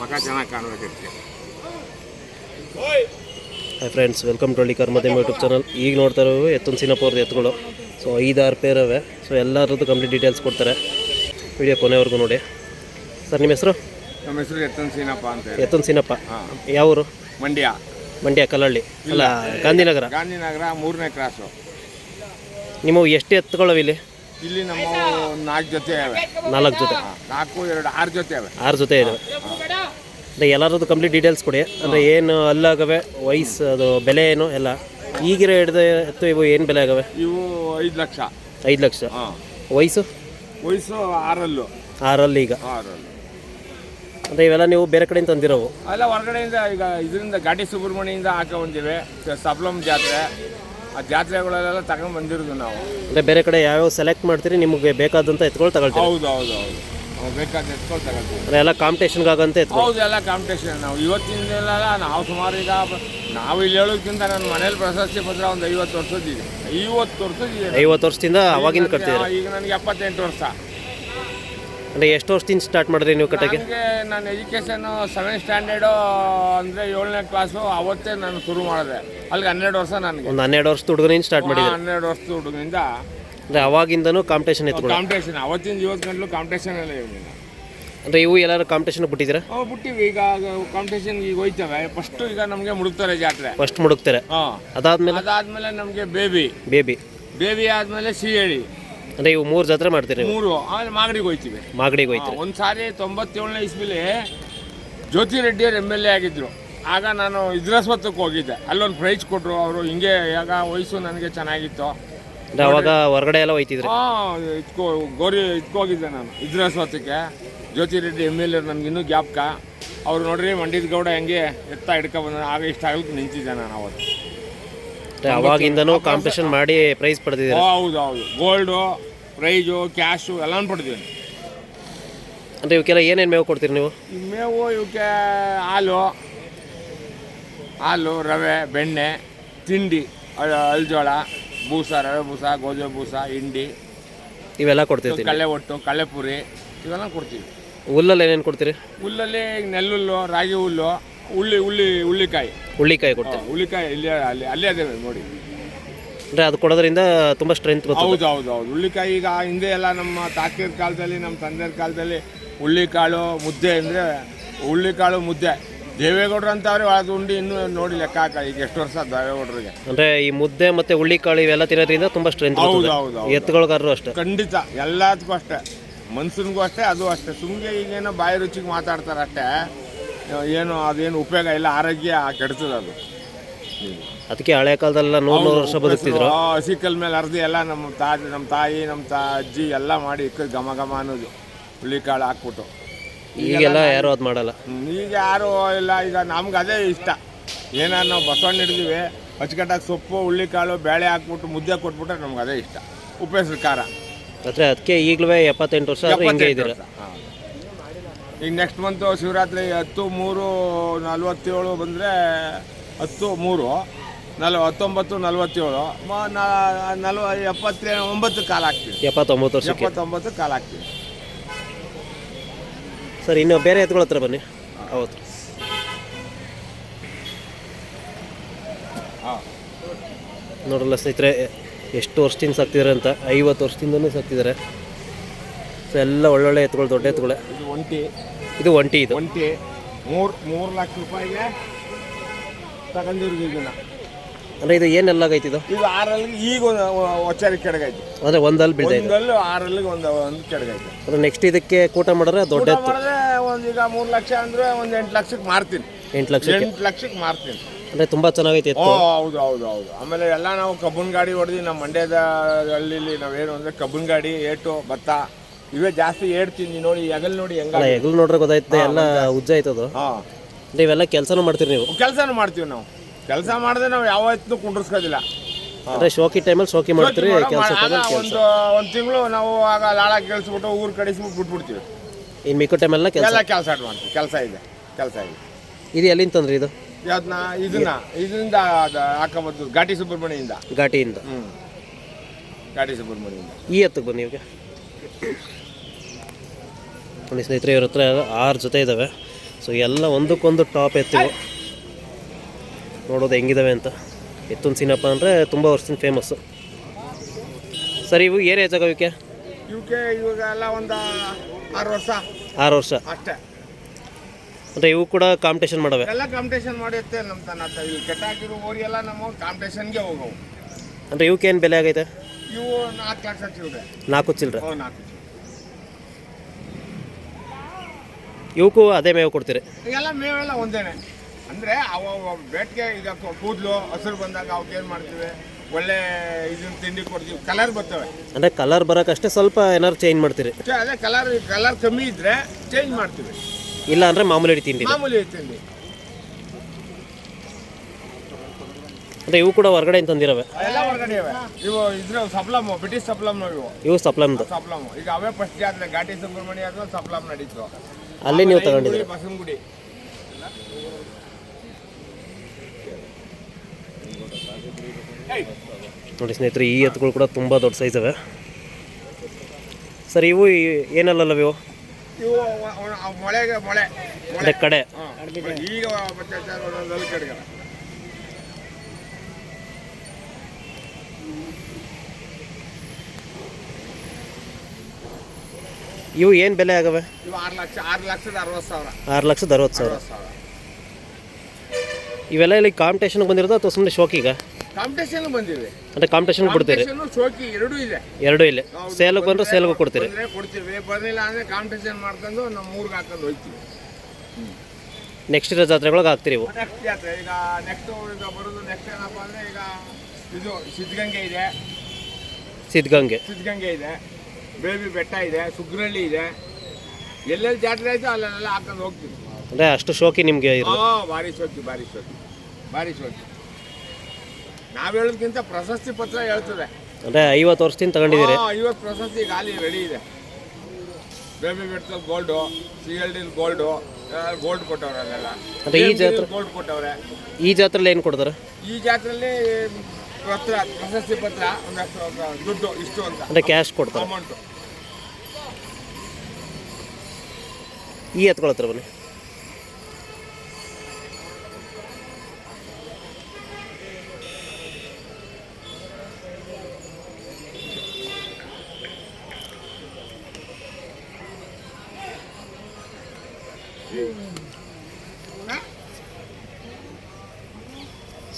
ಮಗ ಚೆನ್ನಾಗಿ hi friends welcome to ಹಳ್ಳಿ ಕರ್ಮದೇಮ್ ಯೂಟ್ಯೂಬ್ ಚಾನಲ್ ಈಗ ನೋಡ್ತಾ ಇರೋವು ಎತ್ತೊಂದು ಸಿನಪುರದ ಎತ್ತುಗಳು. ಸೊ ಐದಾರು ಪೇರ್ ಅವೆ ಸೊ ಎಲ್ಲರದ್ದು ಕಂಪ್ಲೀಟ್ ಡೀಟೇಲ್ಸ್ ಕೊಡ್ತಾರೆ. ವಿಡಿಯೋ ಕೊನೆವರೆಗೂ ನೋಡಿ. ಸರ್ ನಿಮ್ಮ ಹೆಸರು? ನಮ್ಮ ಹೆಸರು ಎತ್ತನ್ ಸೀನಪ್ಪ ಅಂತ ಹೇಳಿ. ಎತ್ತೊಂದು ಸಿನಪ್ಪ. ಯಾವೂರು? ಮಂಡ್ಯ. ಮಂಡ್ಯ ಕಲ್ಲಹಳ್ಳಿ ಅಲ್ಲ ಗಾಂಧಿನಗರ. ಗಾಂಧಿನಗರ ಮೂರನೇ ಕ್ರಾಸು ನಿಮ್ಮ ಎಷ್ಟು ಎತ್ತುಗಳವೆ ಇಲ್ಲಿ? ಇಲ್ಲಿ ನಮ್ಮ ನಾಲ್ಕು ಜೊತೆ ಅವೆ ನಾಲ್ಕು ಜೊತೆ. ನಾಲ್ಕು ಎರಡು ಆರು ಜೊತೆ ಅವೆ ಆರು ಜೊತೆ ಇದಾವೆ. ಅಂದರೆ ಎಲ್ಲರದ್ದು ಕಂಪ್ಲೀಟ್ ಡೀಟೇಲ್ಸ್ ಕೊಡಿ. ಅಂದರೆ ಏನು ಅಲ್ಲಾಗವೆ ವಯಸ್ಸು ಅದು ಬೆಲೆ ಏನು ಎಲ್ಲ. ಈಗಿರೋ ಹಿಡ್ದು ಎತ್ತು ಇವು ಏನು ಬೆಲೆ ಆಗವೆ? ಇವು ಐದು ಲಕ್ಷ. ಐದು ಲಕ್ಷ. ವಯಸ್ಸು ವಯಸ್ಸು ಆರಲ್ಲು. ಆರಲ್ಲಿ ಈಗ. ಆರಲ್ಲು. ಅಂದರೆ ಇವೆಲ್ಲ ನೀವು ಬೇರೆ ಕಡೆಯಿಂದ ತಂದಿರೋವು? ಅಲ್ಲ ಹೊರಗಡೆಯಿಂದ ಈಗ ಇದರಿಂದ ಘಾಟಿ ಸುಬ್ರಹ್ಮಣ್ಯದಿಂದ ಹಾಕೋ ಬಂದಿವೆ ಸಬ್ಲಮ್ ಜಾತ್ರೆ. ಆ ಜಾತ್ರೆಗಳೆಲ್ಲ ತಗೊಂಡ್ ಬಂದಿರೋದು ನಾವು. ಅಂದರೆ ಬೇರೆ ಕಡೆ ಯಾವ್ಯಾವ ಸೆಲೆಕ್ಟ್ ಮಾಡ್ತೀರಿ ನಿಮಗೆ ಬೇಕಾದಂಥ ಎತ್ಗಳು ತಗೊಳ್ತೀವಿ ಹೌದು ಹೌದು ಹೌದು. ಬೇಕಾದ ಎತ್ಕೊಂಡು ತಗೊಳ್ತೀವಿ. ಅಂದರೆ ಎಲ್ಲ ಕಾಂಪಿಟೇಷನ್ಗಾಗಂತ ಹೌದು ಎಲ್ಲ ಕಾಂಪಿಟೇಷನ್ ನಾವು ಇವತ್ತಿಂದೆಲ್ಲ ನಾವು ಸುಮಾರು ಈಗ ನಾವು ಇಲ್ಲಿ ಹೇಳೋದಕ್ಕಿಂತ ನನ್ನ ಮನೇಲಿ ಪ್ರಶಸ್ತಿ ಪತ್ರ ಒಂದು ಐವತ್ತು ವರ್ಷದಿದೆ ಐವತ್ತು ವರ್ಷದಿದೆ ಐವತ್ತು ವರ್ಷದಿಂದ ಅವಾಗಿಂದ ಕಟ್ತೀವಿ ಕಟ್ತಿದ್ದೀರಾ? ಈಗ ನನಗೆ ಎಪ್ಪತ್ತೆಂಟು ವರ್ಷ. ಅಂದರೆ ಎಷ್ಟು ವರ್ಷದಿಂದ ಸ್ಟಾರ್ಟ್ ಮಾಡಿದ್ರಿ ನೀವು ಕಟ್ಟಕ್ಕೆ ನನಗೆ ನನ್ನ ಸೆವೆಂತ್ ಸೆವೆನ್ ಸ್ಟ್ಯಾಂಡರ್ಡು ಅಂದರೆ ಏಳನೇ ಕ್ಲಾಸು ಅವತ್ತೇ ನಾನು ಶುರು ಮಾಡಿದೆ. ಅಲ್ಲಿಗೆ ಹನ್ನೆರಡು ವರ್ಷ ನನಗೆ. ಒಂದು ಹನ್ನೆರಡು ವರ್ಷದ ಹುಡುಗನಿಂದ ಸ್ಟಾರ್ಟ್ ಮಾಡಿದ್ರಿ ಹನ್ನೆರಡು ವರ್ಷದ ಹುಡುಗನಿಂದ ಅಂದರೆ ಅವಾಗಿಂದನು ಕಾಂಪಿಟೇಷನ್ ಇತ್ತು ಕಾಂಪಿಟೇಷನ್ ಅವತ್ತಿನ ಇವತ್ತು ಗಂಟಲು ಕಾಂಪಿಟೇಷನ್ ಎಲ್ಲ ಇರಲಿಲ್ಲ. ಅಂದ್ರೆ ಇವು ಎಲ್ಲರೂ ಕಾಂಪಿಟೇಷನ್ ಬಿಟ್ಟಿದ್ರೆ ಅವು ಬಿಟ್ಟಿವಿ. ಈಗ ಕಾಂಪಿಟೇಷನ್ ಈಗ ಹೋಯ್ತವೆ. ಫಸ್ಟ್ ಈಗ ನಮಗೆ ಮುಡುಕ್ತಾರೆ ಜಾತ್ರೆ. ಫಸ್ಟ್ ಮುಡುಕ್ತಾರೆ ಹಾಂ. ಅದಾದ್ಮೇಲೆ? ಅದಾದ್ಮೇಲೆ ನಮಗೆ ಬೇಬಿ ಬೇಬಿ ಬೇಬಿ ಆದ್ಮೇಲೆ ಸಿಹೇಳಿ ಅಂದ್ರೆ ಇವು ಮೂರು ಜಾತ್ರೆ ಮಾಡ್ತೀರಿ ನೀವು? ಮೂರು. ಆಮೇಲೆ ಮಾಗಡಿಗೆ ಹೋಯ್ತೀವಿ. ಮಾಗಡಿಗೆ ಹೋಯ್ತೀರಿ? ಒಂದು ಸಾರಿ ತೊಂಬತ್ತೇಳನೇ ಇಸ್ವಿಲಿ ಜ್ಯೋತಿ ರೆಡ್ಡಿಯವ್ರು ಎಂ ಎಲ್ ಎ ಆಗಿದ್ರು. ಆಗ ನಾನು ಇದ್ರಸ್ವತ್ತಕ್ಕೆ ಹೋಗಿದ್ದೆ. ಅಲ್ಲೊಂದು ಪ್ರೈಜ್ ಕೊಟ್ಟರು ಅವರು ಹಿಂಗೆ ಆಗ ವಯಸ್ಸು ನನಗೆ ಚೆನ್ನಾಗಿತ್ತು. ಅಂದರೆ ಅವಾಗ ಹೊರಗಡೆ ಎಲ್ಲ ಹೋಯ್ತಿದ್ರಿ? ಹಾಂ ಇದ್ಕೋ ಗೋರಿ ಇದ್ಕೋಗಿದ್ದೆ ನಾನು ಇದ್ರಸ್ವತ್ತಕ್ಕೆ Jyothi Reddy M L A ನನ್ಗೆ ಇನ್ನೂ ಜ್ಞಾಪಕ. ಅವ್ರು ನೋಡ್ರಿ ಮಂಡಿದ ಗೌಡ ಹೆಂಗೆ ಎತ್ತ ಹಿಡ್ಕೊ ಬಂದ ಆಗ ಇಷ್ಟ ಆಗ್ಲಿಕ್ಕೆ ನಿಂತಿದ್ದೆ ನಾನು ಅವತ್ತು. ಅಂದರೆ ಅವಾಗಿಂದನೂ ಕಾಂಪಿಟೇಷನ್ ಮಾಡಿ ಪ್ರೈಸ್ ಪಡೆದಿದ್ದೆ ಹೌದು ಹೌದು. ಗೋಲ್ಡು ಪ್ರೈಜು ಕ್ಯಾಶು ಎಲ್ಲನೂ ಪಡ್ತೀವಿ ಅಂದ್ರೆ ಇವಕ್ಕೆಲ್ಲ ಏನೇನು ಮೇವು ಕೊಡ್ತೀರಿ ನೀವು? ಈ ಮೇವು ಇವಕ್ಕೆ ಹಾಲು ಹಾಲು ರವೆ ಬೆಣ್ಣೆ ತಿಂಡಿ ಅಳ- ಅಲ್ಜೋಳ. ಬೂಸ ರವೆ ಬೂಸ ಗೋಧಿ ಬೂಸ ಹಿಂಡಿ. ಇವೆಲ್ಲ ಕೊಡ್ತೀವಿ ಕಳ್ಳೆ ಒಟ್ಟು ಕಳ್ಳೆಪುರಿ ಇವೆಲ್ಲ ಕೊಡ್ತೀವಿ. ಹುಲ್ಲಲ್ಲಿ ಏನೇನು ಕೊಡ್ತೀರಿ? ಹುಲ್ಲಲ್ಲಿ ನೆಲ್ಲುಲ್ಲು ರಾಗಿ ಹುಲ್ಲು ಹುಳ್ಳಿ ಹುಳ್ಳಿ ಹುಳ್ಳಿಕಾಯಿ ಹುಳ್ಳಿಕಾಯಿ ಕೊಡ್ತೀವಿ ಹುಳ್ಳಿಕಾಯಿ ಇಲ್ಲಿ ಅಲ್ಲಿ ಅಲ್ಲೇ ಅದೇ ನೋಡಿ. ಅಂದರೆ ಅದು ಕೊಡೋದ್ರಿಂದ ತುಂಬ ಸ್ಟ್ರೆಂತ್ ಹೌದು ಹೌದು ಹೌದು. ಹುಳ್ಳಿಕಾಯಿ ಈಗ ಹಿಂದೆ ಎಲ್ಲ ನಮ್ಮ ತಾತಿಯರ ಕಾಲದಲ್ಲಿ ನಮ್ಮ ತಂದೆಯ ಕಾಲದಲ್ಲಿ ಹುಳ್ಳಿಕಾಳು ಮುದ್ದೆ ಅಂದರೆ ಹುಳ್ಳಿಕಾಳು ಮುದ್ದೆ. ದೇವೇಗೌಡರು ಅಂತವ್ರೆ ಅದು ಉಂಡಿ ಇನ್ನೂ ನೋಡಿ ಲೆಕ್ಕ ಹಾಕ ಈಗ ಎಷ್ಟು ವರ್ಷ ದೇವೇಗೌಡರಿಗೆ. ಅಂದ್ರೆ ಈ ಮುದ್ದೆ ಮತ್ತೆ ಹುಳ್ಳಿಕಾಳು ಇವೆಲ್ಲ ತಿನ್ನೋದ್ರಿಂದ ತುಂಬಾ ಸ್ಟ್ರೆಂತ್ ಹೌದು ಹೌದು ಹೌದು. ಎತ್ತುಗಳಿಗಾರರು ಅಷ್ಟೇ. ಖಂಡಿತ ಎಲ್ಲದಕ್ಕೂ ಅಷ್ಟೇ. ಮನ್ಸನ್ಗೂ ಅಷ್ಟೇ ಅದು ಅಷ್ಟೇ. ಸುಮ್ಮನೆ ಈಗೇನೋ ಬಾಯಿ ರುಚಿಗೆ ಮಾತಾಡ್ತಾರೆ ಅಷ್ಟೇ. ಏನು ಅದೇನು ಉಪಯೋಗ ಇಲ್ಲ ಆರೋಗ್ಯ ಕೆಡ್ತದೆ ಅದು. ಅದಕ್ಕೆ ಹಳೆ ಕಾಲದಲ್ಲೆಲ್ಲ ನೂರು ನೂರು ವರ್ಷ ಬದುಕ್ತಿದ್ರು. ಆ, ಹಸಿ ಕಲ್ ಮೇಲೆ ಅರ್ಧಿ ಎಲ್ಲ ನಮ್ಮ ತಾಜ್ ನಮ್ಮ ತಾಯಿ ನಮ್ಮ ತಾ ಅಜ್ಜಿ ಎಲ್ಲ ಮಾಡಿ ಇಕ್ಕ ಘಮ ಘಮ ಅನ್ನೋದು. ಹುಳ್ಳಿಕಾಳು ಹಾಕ್ಬಿಟ್ಟು. ಈಗೆಲ್ಲ ಯಾರು ಅದು ಮಾಡಲ್ಲ. ಈಗ ಯಾರು ಇಲ್ಲ ಈಗ ನಮ್ಗೆ ಅದೇ ಇಷ್ಟ. ಏನಾರು ನಾವು ಬಸವಣ್ಣ ಹಿಡಿದೀವಿ ಅಚ್ಚುಕಟ್ಟಾಗಿ ಸೊಪ್ಪು ಹುಳ್ಳಿಕಾಳು ಬೇಳೆ ಹಾಕ್ಬಿಟ್ಟು ಮುದ್ದೆ ಕೊಟ್ಬಿಟ್ರೆ ನಮ್ಗೆ ಅದೇ ಇಷ್ಟ. ಉಪ್ಪೆಸ್ರು ಖಾರ. ಅಂದರೆ ಅದಕ್ಕೆ ಈಗಲೂ ಎಪ್ಪತ್ತೆಂಟು ವರ್ಷ ಆದ್ರೆ ಹಿಂಗೆ ಇದ್ದೀರಾ. ಈಗ ನೆಕ್ಸ್ಟ್ ಮಂತು ಶಿವರಾತ್ರಿ ಹತ್ತು ಮೂರು ನಲ್ವತ್ತೇಳು ಬಂದರೆ ಹತ್ತು ಮೂರು ನಲ್ವ ಹತ್ತೊಂಬತ್ತು ನಲ್ವತ್ತೇಳು. ನಲ್ವ ಎಪ್ಪತ್ತೇ ಒಂಬತ್ತು ಕಾಲ ಹಾಕ್ತೀವಿ ಎಪ್ಪತ್ತೊಂಬತ್ತು ವರ್ಷ ಎಪ್ಪತ್ತೊಂಬತ್ತು ಕಾಲ ಹಾಕ್ತೀವಿ ಸರ್ ಇನ್ನು ಬೇರೆ ಎತ್ತುಗಳ ಹತ್ರ ಬನ್ನಿ. ಹೌದು. ಹಾಂ ನೋಡಲ್ಲ ಸ್ನೇಹಿತರೆ ಎಷ್ಟು ವರ್ಷದಿಂದ ಸಾಕ್ತಿದ್ದಾರೆ ಅಂತ ಐವತ್ತು ವರ್ಷದಿಂದನೂ ಸಾಕ್ತಿದ್ದಾರೆ. ಸೊ ಎಲ್ಲ ಒಳ್ಳೊಳ್ಳೆ ಎತ್ತುಗಳು ದೊಡ್ಡ ಎತ್ತುಗಳೇ. ಇದು ಒಂಟಿ. ಇದು ಒಂಟಿ ಇದು. ಒಂಟಿ. ಮೂರು ಮೂರು ಲಕ್ಷ ರೂಪಾಯಿಗೆ ತಗೊಂಡಿರೋದು ಇದನ್ನ. ಅಂದ್ರೆ ಇದು ಏನೆಲ್ಲ ಇದು? ಇದು ಆರಲ್ಲಿ ಈಗ ಒಂದು ಒಚ್ಚಾರಿ ಕೆಡಗೈತಿ ಅಂದರೆ ಒಂದಲ್ಲಿ ಬಿಡದೆ ಒಂದಲ್ಲಿ ಆರಲ್ಲಿ ಒಂದು ಒಂದು ಕೆಡಗೈತಿ ಅಂದರೆ ನೆಕ್ಸ್ಟ್ ಇದಕ್ಕೆ ಕೂಟ ಮಾಡಿದ್ರೆ ದೊಡ್ಡ ಎತ್ತು. ಒಂದು ಈಗ ಮೂರು ಲಕ್ಷ ಅಂದ್ರೆ ಒಂದು ಎಂಟು ಲಕ್ಷಕ್ಕೆ ಮಾರ್ತೀನಿ. ಎಂಟು ಲಕ್ಷ ಎಂಟು ಲಕ್ಷಕ್ಕೆ ಮಾರ್ತೀನಿ. ಅಂದ್ರೆ ತುಂಬಾ ಚೆನ್ನಾಗೈತೆ ಓ ಹೌದು ಹೌದು ಹೌದು. ಆಮೇಲೆ ಎಲ್ಲ ನಾವು ಕಬ್ಬನ್ ಗಾಡಿ ಹೊಡೆದು ನಮ್ಮ ಮಂಡ್ಯದ ಹಳ್ಳಿಲಿ ನಾವೇನು ಅಂದ್ರೆ ಕಬ್ಬನ್ ಗಾಡಿ ಏಟು ಭತ್ತ ಇವೇ ಜಾಸ್ತಿ ಏಡ್ತೀನಿ. ನೋಡಿ ಹೆಗಲ್ ನೋಡಿ ಹೆಂಗ ಹೆಗಲ್ ನೋಡ್ರಿ ಗೊತ್ತಾಯ್ತದೆ ಎಲ್ಲ ಉಜ್ಜ ಆಯ್ತದು. ಹಾಂ. ನೀವೆಲ್ಲ ಇವೆಲ್ಲ ಕೆಲಸನೂ ಮಾಡ್ತೀರಿ ನೀವು? ಕೆಲಸನೂ ಮಾಡ್ತೀವಿ ನಾವು. ಕೆಲಸ ಮಾಡಿದ್ರೆ ನಾವು ಯಾವತ್ತೂ ಕುಂಡ್ರಿಸ್ಕೋದಿಲ್ಲ. ಅಂದ್ರೆ ಶೋಕಿ ಟೈಮಲ್ಲಿ ಶೋಕಿ ಮಾಡ್ತೀರಿ ಕೆಲಸ. ಒಂದು ಒಂದು ತಿಂಗಳು ನಾವು ಆಗ ಲಾಳ ಕೇಳಿಸ್ಬಿಟ್ಟು ಊರು ಕಡಿಸ್ಬಿಟ್ಟು ಬಿಟ್ಬಿಡ್ತೀವಿ. ಇನ್ನು ಮಿಕ್ಕ ಟೈಮೆಲ್ಲ ಕೆಲಸ? ಎಲ್ಲ ಕೆಲಸ ಮಾಡ್ತೀವಿ. ಕೆಲಸ ಇದೆ ಕೆಲಸ ಇದೆ. ಇದು ಎಲ್ಲಿಂದ ತಂದ್ರಿ ಇದು? ಯಾವ್ದನ್ನ ಇದನ್ನ ಇದರಿಂದ ಹಾಕಬಹುದು ಹಾಕೊಂಬದ್ದು ಘಾಟಿ ಸುಬ್ರಹ್ಮಣ್ಯದಿಂದ. ಘಾಟಿಯಿಂದ. ಹ್ಞೂ ಘಾಟಿ ಸುಬ್ರಹ್ಮಣ್ಯದಿಂದ. ಈ ಎತ್ತಕ್ಕೆ ಬನ್ನಿ ಇವಾಗ. ನೋಡಿ ಸ್ನೇಹಿತರೆ ಇವ್ರ ಹತ್ರ ಆರು ಜೊತೆ ಇದ್ದಾವೆ ಸೊ ಎಲ್ಲ ಒಂದಕ್ಕೊಂದು ಟಾಪ್ ಎತ್ತಿವು. ನೋಡೋದು ಹೆಂಗಿದಾವೆ ಅಂತ. ಎತ್ತೊಂದು ಸೀನಪ್ಪ ಅಂದರೆ ತುಂಬ ವರ್ಷದಿಂದ ಫೇಮಸ್ಸು ಸರ್ ಇವು ಏರಿಯಾ ಏಜ್ ಇವಕ್ಕೆ ಇವಕ್ಕೆ ಇವಾಗ ಎಲ್ಲ ಒಂದು ಆರು ವರ್ಷ. ಆರು ವರ್ಷ. ಅಷ್ಟೇ. ಅಂದರೆ ಇವು ಕೂಡ ಕಾಂಪಿಟೇಷನ್ ಮಾಡವೆ. ಎಲ್ಲ ಕಾಂಪಿಟೇಷನ್ ಮಾಡುತ್ತೆ ನಮ್ಮ ತನ್ನ ಇಲ್ಲಿ ಕೆಟ್ಟಾಕಿರೋ ಓರಿ ಎಲ್ಲ ನಮ್ಮ ಕಾಂಪಿಟೇಷನ್ಗೆ ಹೋಗವು. ಅಂದರೆ ಏನು ಬೆಲೆ ಆಗೈತೆ? ಇವು ನಾಲ್ಕು ಲಕ್ಷ ಚಿಲ್ಲರೆ. ನಾಲ್ಕು ಚಿಲ್ಲರೆ. ಓ ನಾಲ್ಕು ಇವಕ್ಕೂ ಅದೇ ಮೇವು ಕೊಡ್ತೀರಿ? ಈಗೆಲ್ಲ ಮೇವೆಲ್ಲ ಒಂದೇನೆ. ಅಂದರೆ ಅವ ಅವ ಬೇಟ್ಗೆ ಈಗ ಕೂ- ಕೂದಲು ಹಸಿರು ಬಂದಾಗ ಅವಕ್ಕೆ ಏನು ಮಾಡ್ತೀವಿ? ಒಳ್ಳೆ ಇದನ್ನ ತಿಂಡಿ ಕೊಡ್ತೀವಿ. ಕಲರ್ ಬರ್ತವೆ. ಅಂದರೆ ಕಲರ್ ಬರೋಕ್ಕಷ್ಟೇ ಸ್ವಲ್ಪ ಏನಾದ್ರು ಚೇಂಜ್ ಮಾಡ್ತೀರಿ? ಚೆ- ಅದೇ ಕಲರ್ ಕಲರ್ ಕಮ್ಮಿ ಇದ್ರೆ ಚೇಂಜ್ ಮಾಡ್ತೀವಿ. ಇಲ್ಲ ಅಂದ್ರೆ ಮಾಮೂಲಿ ತಿಂಡಿ. ಮಾಮೂಲಿ ತಿಂಡಿ. ಅಂದರೆ ಇವು ಕೂಡ ಹೊರಗಡೆ ತಂದಿರವೆ? ಎಲ್ಲ ಹೊರಗಡೆ ಇವೆ. ಇವು ಇದ್ರ ಸಪ್ಲಮ್ ಬ್ರಿಟಿಷ್ ಸಪ್ಲಮ್ ಇವು. ಇವು ಸಪ್ಲಮ್ದು. ಸಪ್ಲಮ್. ಈಗ ಅವೇ ಫಸ್ಟ್ ಜಾತ್ರೆ ಘಾಟಿ ಸುಬ್ರಹ್ಮಣ್ಯ ಆದ್ಮೇಲೆ ಸಪ್ಲಮ್ ನಡೀತು. ಅಲ್ಲಿ ನೀವು ತಗೊಂಡಿದ್ರಿ ತಗೊಂಡಿದ್ದೀರಿ. ಐನಗುಡಿ, ಬಸವನಗುಡಿ ನೋಡಿ ಸ್ನೇಹಿತರೆ ಈ ಎತ್ತುಗಳು ಕೂಡ ತುಂಬ ದೊಡ್ಡ ಸೈಜ್ ಅವೆ ಸರ್ ಇವು ಏನಲ್ಲ ಇವು? ಮೊಳೆಗೆ ಮೊಳೆ ಕಡೆ. ಈಗ ಇವು ಏನು ಬೆಲೆ ಆಗವೆ? ಆರು ಲಕ್ಷ ಆರು ಲಕ್ಷದ ಅರವತ್ತು ಸಾವಿರ. ಅರವತ್ತು ಇವೆಲ್ಲ ಇಲ್ಲಿ ಕಾಂಪಿಟೇಷನ್ಗೆ ಬಂದಿರೋದು ಅಥವಾ ಸುಮ್ಮನೆ ಶೋಕಿಗ? ಕಾಂಪಿಟೇಷನ್ ಬಂದಿದೆ ಅಂದರೆ ಕಾಂಪಿಟೇಷನ್ ಬಿಡ್ತೀರಿ? ಕಾಂಪಿಟೇಷನ್ ಶೋಕಿ ಎರಡೂ ಇದೆ. ಎರಡೂ ಇಲ್ಲ ಸೇಲಿಗೆ ಬಂದ್ರೆ ಸೇಲ್ಗೂ ಕೊಡ್ತೀರಿ. ಬಂದ್ರೆ ಕೊಡ್ತೀವಿ. ಬರಲಿಲ್ಲ ಅಂದ್ರೆ ಕಾಂಪಿಟೇಷನ್ ಮಾಡ್ಕೊಂಡು ನಮ್ಮ ಊರಿಗೆ ಹಾಕೊಂಡು ಹೋಗ್ತೀವಿ. ನೆಕ್ಸ್ಟ್ ಇರೋ ಜಾತ್ರೆಗಳಿಗೆ ಹಾಕ್ತೀರಿ ಇವು. ನೆಕ್ಸ್ಟ್ ಜಾತ್ರೆ ಈಗ ನೆಕ್ಸ್ಟ್ ಈಗ ಬರೋದು ನೆಕ್ಸ್ಟ್ ಏನಪ್ಪ ಅಂದ್ರೆ ಈಗ ಇದು ಸಿದ್ಧಗಂಗೆ ಇದೆ. ಸಿದ್ಧಗಂಗೆ. ಸಿದ್ಧಗಂಗೆ ಇದೆ. ಬೇಬಿ ಬೆಟ್ಟ ಇದೆ ಸುಗ್ರಹಳ್ಳಿ ಇದೆ. ಎಲ್ಲೆಲ್ಲಿ ಜಾತ್ರೆ ಆಯ್ತು ಅಲ್ಲೆಲ್ಲ ಹಾಕೊಂಡು ಹೋಗ್ತೀವಿ. ಅಂದ್ರೆ ಅಷ್ಟು ಶೋಕಿ ನಿಮಗೆ ಹಾ ಭಾರಿ ಶೋಕಿ ಭಾರಿ ಶೋಕಿ. ಭಾರಿ ಶೋಕಿ. ನಾವು ಹೇಳೋದಕ್ಕಿಂತ ಪ್ರಶಸ್ತಿ ಪತ್ರ ಹೇಳ್ತದೆ. ಅಂದರೆ ಐವತ್ತು ವರ್ಷದಿಂದ ತಗೊಂಡಿದ್ದೀರಿ? ಹಾ, ಇವತ್ತು ಪ್ರಶಸ್ತಿ ಗಾಲಿ ರೆಡಿ ಇದೆ. ಬೇಬಿ ಬೆಟ್ಟದಲ್ಲಿ gold C L D gold gold ಕೊಟ್ಟವ್ರೆ ಅಲ್ಲೆಲ್ಲ ಅಂದ್ರೆ ಈ ಜಾತ್ರೆ- ಗೋಲ್ಡ್ ಕೊಟ್ಟವ್ರೆ. ಈ ಜಾತ್ರೆಲಿ ಏನು ಕೊಡ್ತಾರೆ? ಈ ಜಾತ್ರೆಯಲ್ಲಿ ಪತ್ರ ಪ್ರಶಸ್ತಿ ಪತ್ರ ಒಂದಷ್ಟು ಒಂದು ದುಡ್ಡು ಇಷ್ಟು ಅಂತ. ಅಂದರೆ ಕ್ಯಾಶ್ ಕೊಡ್ತಾರೆ. ಅಮೌಂಟು ಈ ಎತ್ಕೊಳತ್ರ ಬನ್ನಿ.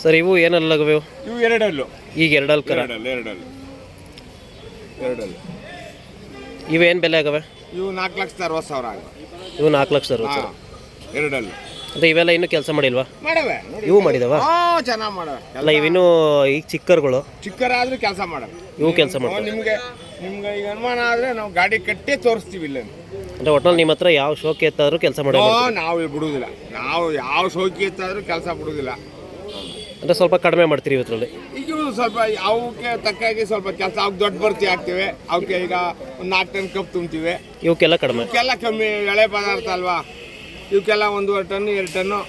ಸರ್ ಇವು ಏನಲ್ಲಗವೆ ಇವು? ಎರಡಲ್ಲು. ಈಗ ಎರಡಲ್ ಕರ ಎರಡಲ್ಲು ಎರಡಲ್ಲು. ಎರಡಲ್ಲು. ಇವೇನು ಬೆಲೆ ಆಗವೆ ಇವು ನಾಲ್ಕು ಲಕ್ಷದ ಅರವತ್ತು ಸಾವಿರ ಆಗ ಇವು ನಾಲ್ಕು ಲಕ್ಷ ಅರವತ್ತು ಎರಡಲ್ಲು. ಅಂದರೆ ಇವೆಲ್ಲ ಇನ್ನೂ ಕೆಲಸ ಮಾಡಿಲ್ವಾ? ಮಾಡವೆ. ಇವು ಮಾಡಿದವ? ಚೆನ್ನಾಗಿ ಮಾಡವೆ. ಅಲ್ಲ ಇವಿನ್ನೂ ಈಗ ಚಿಕ್ಕರ್ಗಳು. ಚಿಕ್ಕರಾದ್ರೂ ಕೆಲಸ ಮಾಡವೆ. ಇವು ಕೆಲಸ ಮಾಡ್ತವೆ ನಿಮಗೆ ನಿಮ್ಗೆ ಈಗ ಅನುಮಾನ ಆದರೆ ನಾವು ಗಾಡಿ ಕಟ್ಟಿ ತೋರಿಸ್ತೀವಿ ಇಲ್ಲ. ಅಂದರೆ ಒಟ್ನಲ್ಲಿ ನಿಮ್ಮ ಹತ್ರ ಯಾವ ಶೋಕಿ ಎತ್ತಾದ್ರೂ ಕೆಲಸ ಮಾಡಿ ನಾವು ಬಿಡುವುದಿಲ್ಲ ನಾವು ಯಾವ ಶೋಕಿ ಎತ್ತಾದರೂ ಕೆಲಸ ಬಿಡುವುದಿಲ್ಲ ಅಂದ್ರೆ ಸ್ವಲ್ಪ ಕಡಿಮೆ ಮಾಡ್ತೀರಿ ಇವತ್ತರಲ್ಲಿ ಈಗ ಸ್ವಲ್ಪ ಅವಕ್ಕೆ ತಕ್ಕಾಗಿ ಸ್ವಲ್ಪ ಕೆಲಸ ಅವ್ಕೆ ದೊಡ್ಡ ಬರ್ತಿ ಹಾಕ್ತೀವಿ ಅವಕ್ಕೆ ಈಗ ಒಂದು ನಾಲ್ಕು ಟನ್ ಕಪ್ ತುಂಬ್ತೀವಿ. ಇವಕ್ಕೆಲ್ಲ ಕಡಿಮೆ? ಇವಕ್ಕೆಲ್ಲ ಕಮ್ಮಿ ಎಳೆ ಪದಾರ್ಥ ಅಲ್ವಾ? ಇವಕ್ಕೆಲ್ಲ ಒಂದೂವರೆ ಟನ್ ಎರಡು ಟನ್ನು.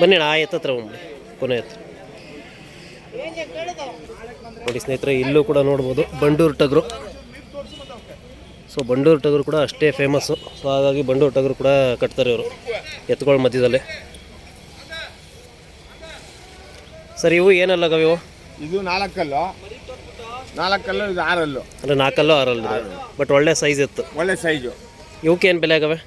ಬನ್ನಿ ಆ ಎತ್ತ ಹತ್ರ ಒಮ್ಮೆ ಕೊನೆ ಎತ್ತ. ನೋಡಿ ಸ್ನೇಹಿತರೆ ಇಲ್ಲೂ ಕೂಡ ನೋಡ್ಬೋದು ಬಂಡೂರು ಟಗರು. ಸೊ ಬಂಡೂರು ಟಗರು ಕೂಡ ಅಷ್ಟೇ ಫೇಮಸ್ಸು ಸೊ ಹಾಗಾಗಿ ಬಂಡೂರು ಟಗರು ಕೂಡ ಕಟ್ತಾರೆ ಇವರು ಎತ್ತುಗಳ ಮಧ್ಯದಲ್ಲಿ. ಸರ್ ಇವು ಏನಲ್ಲ ಇವು ಇದು ನಾಲ್ಕಲ್ಲು. ನಾಲ್ಕಲ್ಲು ಇದು ಆರಲ್ಲು. ಅಂದರೆ ನಾಲ್ಕಲ್ಲು ಆರಲ್ಲ. ಬಟ್ ಒಳ್ಳೆ ಸೈಜ್ ಇತ್ತು ಒಳ್ಳೆ ಸೈಜು ಇವಕ್ಕೆ ಏನು ಬೆಲೆ ಆಗವೆ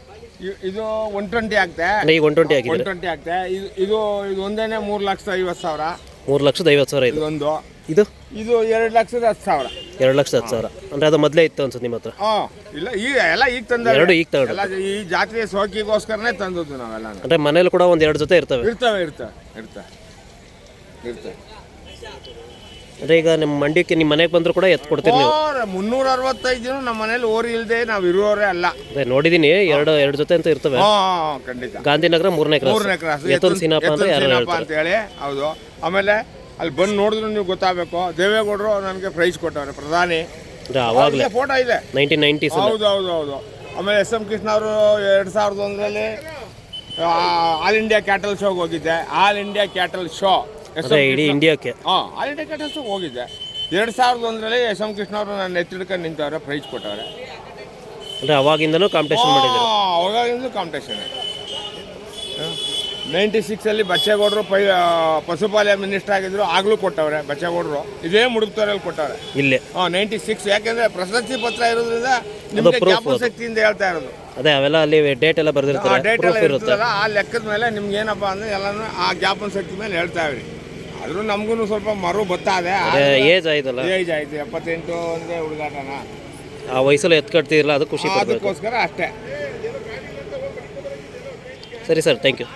ಇದು ಒನ್ ಟ್ವೆಂಟಿ ಆಗ್ತೆ? ಅಂದರೆ ಈಗ ಒನ್ ಟ್ವೆಂಟಿ ಒನ್ ಟ್ವೆಂಟಿ ಆಗ್ತೆ? ಇದು ಇದು ಇದು ಒಂದೇನೆ ಮೂರು ಲಕ್ಷದ ಐವತ್ತು ಸಾವಿರ. ಮೂರು ಲಕ್ಷದ ಐವತ್ತು ಸಾವಿರ ಇದು. ಇದೊಂದು. ಇದು? ಇದು ಎರಡು ಲಕ್ಷದ ಹತ್ತು ಸಾವಿರ. ಎರಡು ಲಕ್ಷದ ಹತ್ತು ಸಾವಿರ. ಅಂದರೆ ಅದು ಮೊದಲೇ ಇತ್ತು ಅನ್ಸುತ್ತೆ ನಿಮ್ಮ ಹತ್ರ. ಇಲ್ಲ ಈಗ ಎಲ್ಲ ಈಗ ತಂದ ಎರಡು ಈಗ ತಗೊಂಡು ಎಲ್ಲ ಈ ಜಾತ್ರೆ ಸೋಕಿಗೋಸ್ಕರನೇ ತಂದದ್ದು ನಾವೆಲ್ಲ ಅಂದರೆ ಮನೇಲಿ ಕೂಡ ಒಂದು ಎರಡು ಜೊತೆ ಇರ್ತವೆ. ಇರ್ತವೆ ಇರ್ತವೆ ಇರ್ತವೆ ಇರ್ತವೆ. ಅಂದರೆ ಈಗ ನಿಮ್ಮ ಮಂಡ್ಯಕ್ಕೆ ನಿಮ್ಮ ಮನೆಗೆ ಬಂದರೂ ಕೂಡ ಎತ್ತು ಕೊಡ್ತೀರಿ ನೀವು. ಮುನ್ನೂರ ಅರವತ್ತೈದು ದಿನ ನಮ್ಮ ಮನೇಲಿ ಓರಿ ಇಲ್ಲದೆ ನಾವು ಇರುವವರೇ ಅಲ್ಲ. ಅದೇ ನೋಡಿದ್ದೀನಿ ಎರಡು ಎರಡು ಜೊತೆ ಅಂತ ಇರ್ತವೆ. ಹಾಂ ಖಂಡಿತ. ಗಾಂಧಿನಗರ ಮೂರನೇ ಕ್ರಾಸ್. ಮೂರನೇ ಕ್ರಾಸ್. ಎತ್ತೊಂದು ಸೀನಪ್ಪ ಅಂದ್ರೆ ಯಾರು ಅಂತ ಹೇಳಿ ಹೌದು. ಆಮೇಲೆ ಅಲ್ಲಿ ಬಂದು ನೋಡಿದ್ರು ನೀವು ಗೊತ್ತಾಗಬೇಕು. ದೇವೇಗೌಡರು ನನಗೆ ಪ್ರೈಸ್ ಕೊಟ್ಟವ್ರೆ ಪ್ರಧಾನಿ. ಅಂದರೆ ಫೋಟೋ ಇದೆ. ನೈನ್ಟೀನ್ ನೈಂಟೀಸ್ ಹೌದು ಹೌದು ಹೌದು. ಆಮೇಲೆ ಎಸ್ ಎಂ ಕೃಷ್ಣ ಅವರು ಎರಡು ಸಾವಿರದ ಒಂದರಲ್ಲಿ ಆಲ್ ಇಂಡಿಯಾ ಕ್ಯಾಟಲ್ ಶೋಗೆ ಹೋಗಿದ್ದೆ. All India cattle show yes ಅದೇ ಇಡೀ ಇಂಡಿಯಾಕ್ಕೆ. ಹಾಂ ಆಲ್ ಇಂಡಿಯಾ ಶೋಗೆ ಹೋಗಿದ್ದೆ ಎರಡು ಸಾವಿರದ ಒಂದರಲ್ಲಿ ಎಸ್ ಎಂ ಕೃಷ್ಣ ಅವರು ನನ್ನ ಎತ್ತಿಡ್ಕೊಂಡು ನಿಂತವ್ರೆ ಪ್ರೈಸ್ ಕೊಟ್ಟವ್ರೆ. ಅಂದರೆ ಅವಾಗಿಂದನೂ ಕಾಂಪಿಟೇಷನ್ ಮಾಡಿದ್ರು. ಅವಾಗಿಂದಲೂ ಕಾಂಪಿಟೇಷನ್ ನೈಂಟಿ ಸಿಕ್ಸಲ್ಲಿ ಬಚ್ಚೇಗೌಡರು ಪೈ ಪಶುಪಾಲನೆ ಮಿನಿಸ್ಟರ್ ಆಗಿದ್ರು ಆಗಲೂ ಕೊಟ್ಟವ್ರೆ ಬಚ್ಚೇಗೌಡರು. ಇದೇ ಮುಡುಕ್ತವರಲ್ಲಿ ಕೊಟ್ಟವ್ರೆ. ಇಲ್ಲೇ. ಹಾಂ ನೈಂಟಿ ಸಿಕ್ಸ್ ಯಾಕೆಂದ್ರೆ ಪ್ರಶಸ್ತಿ ಪತ್ರ ಇರೋದ್ರಿಂದ ನಿಮಗೆ ಜ್ಞಾಪಕ ಶಕ್ತಿಯಿಂದ ಹೇಳ್ತಾ ಇರೋದು. ಅದೇ ಅವೆಲ್ಲ ಅಲ್ಲಿ ಡೇಟ್ ಎಲ್ಲ ಆ ಬರೆದಿರ್ತಾರೆ ಡೇಟ್ ಎಲ್ಲ ಇರುತ್ತಲ್ಲ. ಆ ಲೆಕ್ಕದ ಮೇಲೆ ನಿಮ್ಗೆ ಏನಪ್ಪ ಅಂದ್ರೆ ಎಲ್ಲಾನು ಆ ಜ್ಞಾಪನ ಶಕ್ತಿ ಮೇಲೆ ಹೇಳ್ತಾ ಇವ್ರಿ ಆದ್ರೂ ನಮಗೂ ಸ್ವಲ್ಪ ಮರು ಬತ್ತಾದೆ ಏಜ್ ಆಯ್ತಲ್ಲ? ಏಜ್ ಆಯ್ತು ಎಪ್ಪತ್ತೆಂಟು ಒಂದೇ ಹುಡುಗಾಟನ. ಆ ವಯಸ್ಸಲ್ಲಿ ಎತ್ ಕಟ್ತಿರಲ್ಲ ಅದು ಖುಷಿ ಅದಕ್ಕೋಸ್ಕರ ಅಷ್ಟೇ. ಸರಿ ಸರ್ ಥ್ಯಾಂಕ್ ಯು